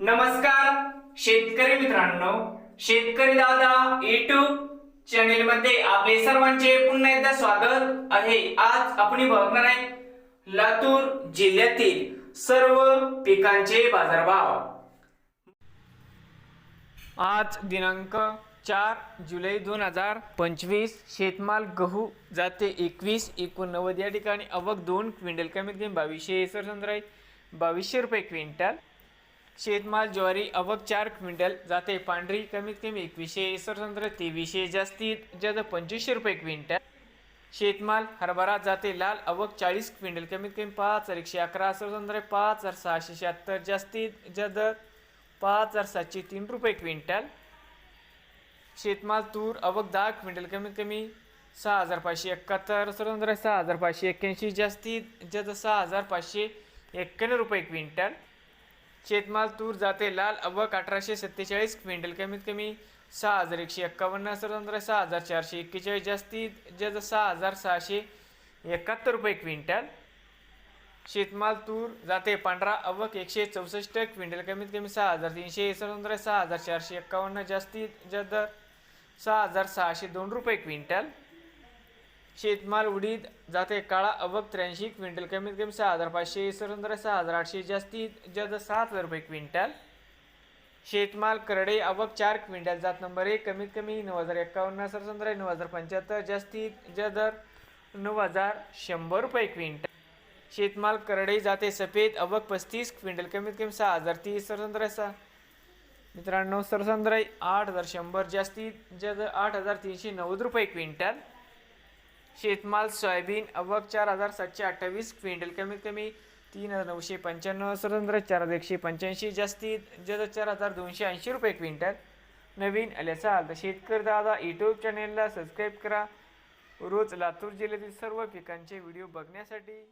नमस्कार शेतकरी मित्रांनो. शेतकरी दादा युट्यूब चॅनेल मध्ये आपले सर्वांचे पुन्हा एकदा स्वागत आहे. आज आपण बघणार आहे लातूर जिल्ह्यातील सर्व पिकांचे बाजारभाव. आज दिनांक चार जुलै दोन हजार पंचवीस शेतमाल गहू जाते एकवीस एकोणनव्वद या ठिकाणी अवक दोन क्विंटल कमीत कमी बावीसशे सरसंद्र आहे. बावीसशे रुपये क्विंटल. शेतमाल ज्वारी अवक चार क्विंटल जाते. पांढरी कमीत कमी एकवीसशे सरसंद्र तेवीसशे जास्तीत जास्त पंचवीसशे रुपये क्विंटल. शेतमाल हरभरा जाते लाल अवक चाळीस क्विंटल कमीत कमी पाच हजार एकशे अकरा सरसंद्र पाच हजार सहाशे शहात्तर जास्तीत जास्त पाच हजार सातशे तीन रुपये क्विंटल. शेतमाल तूर अवक दहा क्विंटल कमीत कमी सहा हजार पाचशे एकाहत्तर सरसंद्र सहा हजार पाचशे एक्क्याऐंशी जास्तीत जास्त सहा हजार पाचशे एक्क्याण्णव रुपये क्विंटल. शेतमाल तूर जाते लाल अवक अठराशे सत्तेचाळीस क्विंटल कमीत कमी सहा हजार एकशे एक्कावन्न स्वतंत्र सहा हजार चारशे एक्केचाळीस जास्तीत जास्त सहा हजार सहाशे एकाहत्तर रुपये क्विंटल. शेतमाल तूर जाते पांढरा अवक एकशे चौसष्ट क्विंटल कमीत कमी सहा हजार तीनशे स्वतंत्र सहा हजार चारशे एक्कावन्न जास्तीत जास्त सहा हजार सहाशे दोन रुपये क्विंटल. शेतमाल उडीद जाते. काळा अवक त्र्याऐंशी क्विंटल. कमीत कमी सहा हजार पाचशे सरसंद्र सहा हजार आठशे जास्तीत जास्त सात हजार रुपये क्विंटल. शेतमाल करडे अवक चार क्विंटल. जात नंबर एक कमीत कमी नऊ हजार एक्कावन्न सरसंद्रा नऊ हजार पंच्याहत्तर जास्तीत जास्त नऊ हजार शंभर रुपये क्विंटल. शेतमाल करडे जाते सफेद अवक पस्तीस क्विंटल. कमीत कमी सहा हजार तीस सरसंद्र सहा मित्रांनो सरसंद्राई आठ हजार शंभर जास्तीत जास्त आठ हजार तीनशे नव्वद रुपये क्विंटल. शेतमाल सोयाबीन अवक चार हजार सातशे अठ्ठावीस क्विंटल कमीत कमी तीन हजार नऊशे पंच्याण्णव स्वतंत्र चार हजार एकशे पंच्याऐंशी जास्तीत जास्त चार हजार दोनशे ऐंशी रुपये क्विंटल. नवीन आल्याचा हाल. तर शेतकरी दादा यूट्यूब चॅनेलला सबस्क्राईब करा. रोज लातूर जिल्ह्यातील सर्व पिकांचे व्हिडिओ बघण्यासाठी.